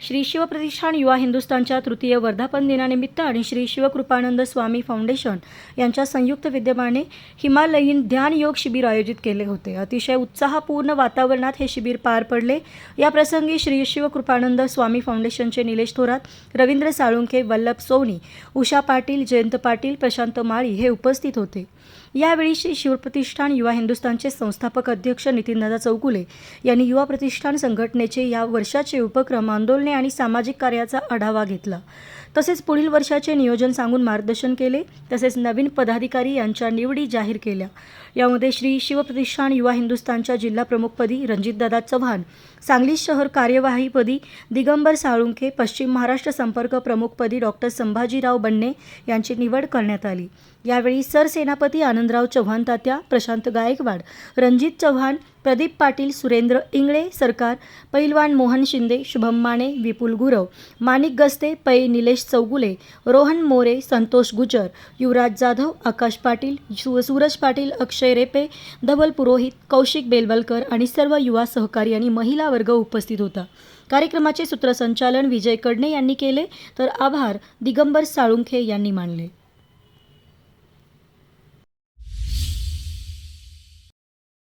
श्री शिवप्रतिष्ठान युवा हिंदुस्थानच्या तृतीय वर्धापन दिनानिमित्त आणि श्री शिवकृपानंद स्वामी फाउंडेशन यांच्या संयुक्त विद्यमाने हिमालयीन ध्यान योग शिबिर आयोजित केले होते. अतिशय उत्साहपूर्ण वातावरणात हे शिबिर पार पडले. या प्रसंगी श्री शिवकृपानंद स्वामी फाउंडेशनचे निलेश थोरात रवींद्र साळुंखे वल्लभ सोनी उषा पाटील जयंत पाटील प्रशांत माळी हे उपस्थित होते. यावेळी श्री शिवप्रतिष्ठान युवा हिंदुस्थानचे संस्थापक अध्यक्ष नितीनदादा चौगुले यांनी युवा प्रतिष्ठान संघटनेचे या वर्षाचे उपक्रम आंदोलन आणि सामाजिक कार्याचा आढावा घेतला. तसेच पुढील वर्षाचे नियोजन सांगून मार्गदर्शन केले. तसेच नवीन पदाधिकारी यांच्या निवडी जाहीर केल्या. यामध्ये श्री शिवप्रतिष्ठान युवा हिंदुस्थानच्या जिल्हाप्रमुखपदी रणजितदादा चव्हाण सांगली शहर कार्यवाहीपदी दिगंबर साळुंखे पश्चिम महाराष्ट्र संपर्क प्रमुखपदी डॉक्टर संभाजीराव बन्ने यांची निवड करण्यात आली. यावेळी सरसेनापती आनंदराव चव्हाण तात्या प्रशांत गायकवाड रणजित चव्हाण प्रदीप पाटील सुरेंद्र इंगळे सरकार पैलवान मोहन शिंदे शुभम माने विपुल गुरव माणिक गस्ते पै निलेश चौगुले रोहन मोरे संतोष गुजर युवराज जाधव आकाश पाटील सु सूरज पाटील अक्षय रेपे धवल पुरोहित कौशिक बेलवलकर आणि सर्व युवा सहकारी आणि महिला वर्ग उपस्थित होता. कार्यक्रमाचे सूत्रसंचालन विजय कडणे यांनी केले तर आभार दिगंबर साळुंखे यांनी मानले.